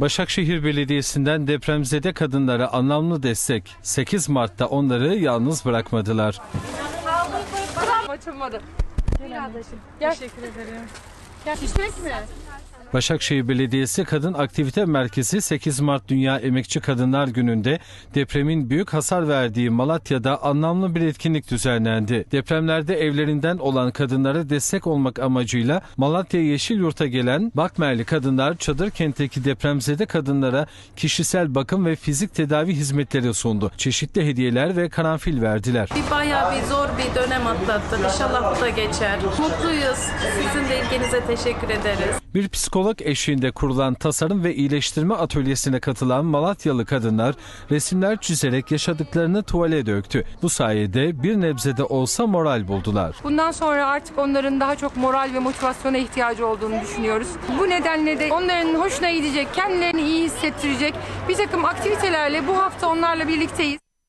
Başakşehir Belediyesi'nden depremzede kadınlara anlamlı destek. 8 Mart'ta onları yalnız bırakmadılar. Açılmadı. Gel. Teşekkür ederim. Gel. Şişmek mi? Başakşehir Belediyesi Kadın Aktivite Merkezi 8 Mart Dünya Emekçi Kadınlar Günü'nde depremin büyük hasar verdiği Malatya'da anlamlı bir etkinlik düzenlendi. Depremlerde evlerinden olan kadınlara destek olmak amacıyla Malatya Yeşil Yurt'a gelen Bakmerli kadınlar çadır kentteki depremzede kadınlara kişisel bakım ve fizik tedavi hizmetleri sundu. Çeşitli hediyeler ve karanfil verdiler. Bir bayağı bir zor bir dönem atlattık. İnşallah bu da geçer. Mutluyuz. Sizin de ilginize teşekkür ederiz. Bir psikolog eşliğinde kurulan tasarım ve iyileştirme atölyesine katılan Malatyalı kadınlar resimler çizerek yaşadıklarını tuvale döktü. Bu sayede bir nebzede olsa moral buldular. Bundan sonra artık onların daha çok moral ve motivasyona ihtiyacı olduğunu düşünüyoruz. Bu nedenle de onların hoşuna gidecek, kendilerini iyi hissettirecek bir takım aktivitelerle bu hafta onlarla birlikteyiz.